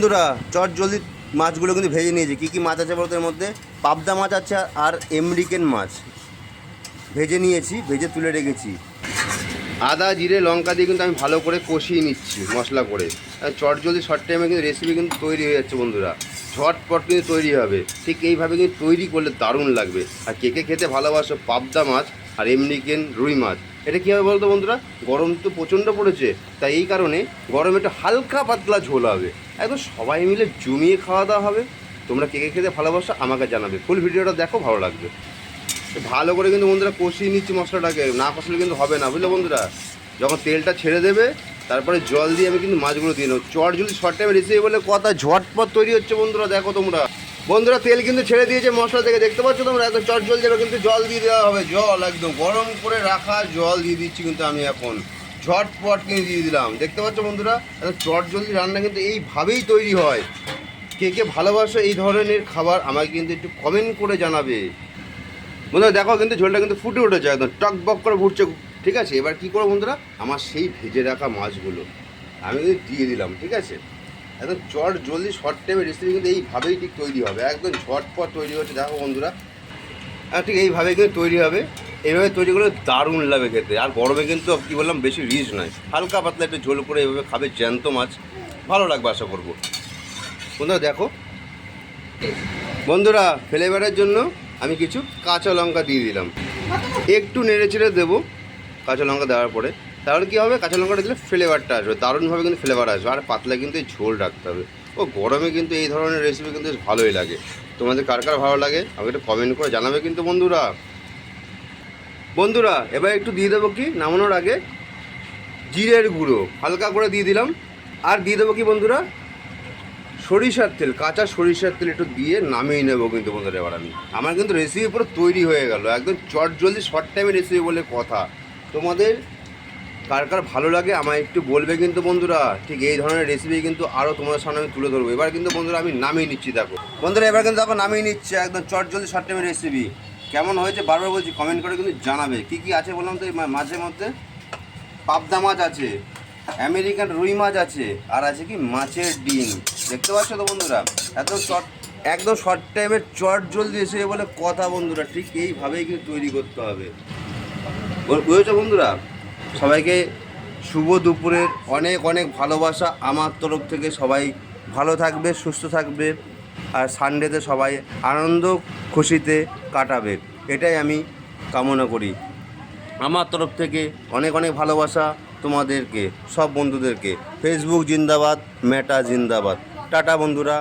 বন্ধুরা চট জলদি মাছগুলো কিন্তু ভেজে নিয়েছি। কী কী মাছ আছে বলতো এর মধ্যে? পাবদা মাছ আছে আর আমেরিকান মাছ। ভেজে নিয়েছি, ভেজে তুলে রেখেছি। আদা, জিরে, লঙ্কা দিয়ে কিন্তু আমি ভালো করে কষিয়ে নিচ্ছি মশলা করে। চট জলদি শর্ট টাইমে কিন্তু রেসিপি কিন্তু তৈরি হয়ে যাচ্ছে বন্ধুরা। ঝটপট কিন্তু তৈরি হবে। ঠিক এইভাবে কিন্তু তৈরি করলে দারুণ লাগবে। আর কে কে খেতে ভালোবাসো? পাবদা মাছ আর আমেরিকান রুই মাছ। এটা কী হবে বলতো বন্ধুরা? গরম তো প্রচণ্ড পড়েছে। তাই এই কারণে গরমে একটু হালকা পাতলা ঝোল হবে। একদম সবাই মিলে জমিয়ে খাওয়া দাওয়া হবে। তোমরা কে কে খেতে ভালোবাসো আমাকে জানাবে। ফুল ভিডিওটা দেখো, ভালো লাগবে। ভালো করে কিন্তু বন্ধুরা কষিয়ে নিচ্ছি মশলাটাকে। না কষলে কিন্তু হবে না। বুঝলে বন্ধুরা? যখন তেলটা ছেড়ে দেবে তারপরে জল দিয়ে আমি কিন্তু মাছগুলো দিয়ে নেব। চট যদি শর্ট টাইমে রেসিপি বলে কথা ঝটপট তৈরি হচ্ছে বন্ধুরা, দেখো তোমরা। বন্ধুরা, তেল কিন্তু ছেড়ে দিয়েছে মশলা থেকে, দেখতে পাচ্ছ তোমরা? এত চট জল যাবে কিন্তু জল দিয়ে দেওয়া হবে, জল একদম। গরম করে রাখা জল দিয়ে দিচ্ছি কিন্তু আমি এখন। ঝটপট কিন্তু দিয়ে দিলাম। দেখতে পাচ্ছ বন্ধুরা? এত চট জলদি রান্না কিন্তু এইভাবেই তৈরি হয়। কে কে ভালোবাসো এই ধরনের খাবার আমাকে কিন্তু একটু কমেন্ট করে জানাবে। বন্ধুরা, দেখো কিন্তু ঝোলটা কিন্তু ফুটে উঠেছে, একদম টক বক করে ফুটছে। ঠিক আছে? এবার কি করব বন্ধুরা? আমার সেই ভেজে রাখা মাছগুলো আমি দিয়ে দিলাম, ঠিক আছে? একদম চট জলদি শর্ট টাইমে রেসিপি কিন্তু এইভাবেই ঠিক তৈরি হবে, একদম ঝটপট তৈরি হচ্ছে। দেখো বন্ধুরা আর ঠিক এইভাবে কিন্তু তৈরি হবে। এইভাবে তৈরি করলে দারুণ লাগে খেতে। আর গরমে কিন্তু কী বললাম, বেশি রিচ নয়। হালকা পাতলা একটু ঝোল করে এইভাবে খাবে জ্যান্ত মাছ। ভালো লাগবে আশা করব। বন্ধুরা, দেখো। বন্ধুরা ফ্লেভারের জন্য আমি কিছু কাঁচা লঙ্কা দিয়ে দিলাম। একটু নেড়ে চেড়ে দেবো। কাঁচা লঙ্কা দেওয়ার পরে তাহলে কী হবে? কাঁচা লঙ্কাটা দিলে ফ্লেভারটা আসবে, দারুণভাবে কিন্তু ফ্লেভার আসবে, আর পাতলা কিন্তু এই ঝোল রাখতে হবে। ও, গরমে কিন্তু এই ধরনের রেসিপি কিন্তু ভালোই লাগে। তোমাদের কার কার ভালো লাগে আমাকে একটু কমেন্ট করে জানাবে কিন্তু বন্ধুরা। বন্ধুরা, এবার একটু দিয়ে দেবো কি? নামানোর আগে জিরের গুঁড়ো, হালকা করে দিয়ে দিলাম। আর দিয়ে দেবো কি বন্ধুরা? সরিষার তেল, কাঁচা সরিষার তেল একটু দিয়ে নামিয়ে নেব কিন্তু বন্ধুরা এবার আমি। আমার কিন্তু রেসিপি পুরো তৈরি হয়ে গেল, একদম চট জলদি শর্ট টাইমে রেসিপি বলে কথা। তোমাদের কার কার ভালো লাগে আমায় একটু বলবে কিন্তু বন্ধুরা। ঠিক এই ধরনের রেসিপি কিন্তু আরও তোমাদের সামনে আমি তুলে ধরবো। এবার কিন্তু বন্ধুরা আমি নামিয়ে নিচ্ছি, দেখো। বন্ধুরা, এবার কিন্তু দেখো নামিয়ে নিচ্ছে একদম চট জলদি শর্ট টাইমের রেসিপি কেমন হয়েছে বারবার বলছি কমেন্ট করে কিন্তু জানাবে। কি কি আছে বললাম তো এই মা- মধ্যে? পাবদা মাছ আছে, আমেরিকান রুই মাছ আছে, আর আছে কি মাছের ডিম। দেখতে পাচ্ছ তো বন্ধুরা? এত শর্ট একদম শর্ট টাইমের চট জলদি এসে বলে কথা বন্ধুরা। ঠিক এইভাবেই কিন্তু তৈরি করতে হবে। বুঝেছ বন্ধুরা, সবাইকে শুভ দুপুরের অনেক অনেক ভালোবাসা। আমার তরফ থেকে সবাই ভালো থাকবে, সুস্থ থাকবে, আর সানডেতে সবাই আনন্দ, খুশিতে কাটাবে। এটাই আমি কামনা করি। আমার তরফ থেকে অনেক অনেক ভালোবাসা তোমাদেরকে, সব বন্ধুদেরকে। ফেসবুক জিন্দাবাদ মেটা জিন্দাবাদ। টাটা বন্ধুরা।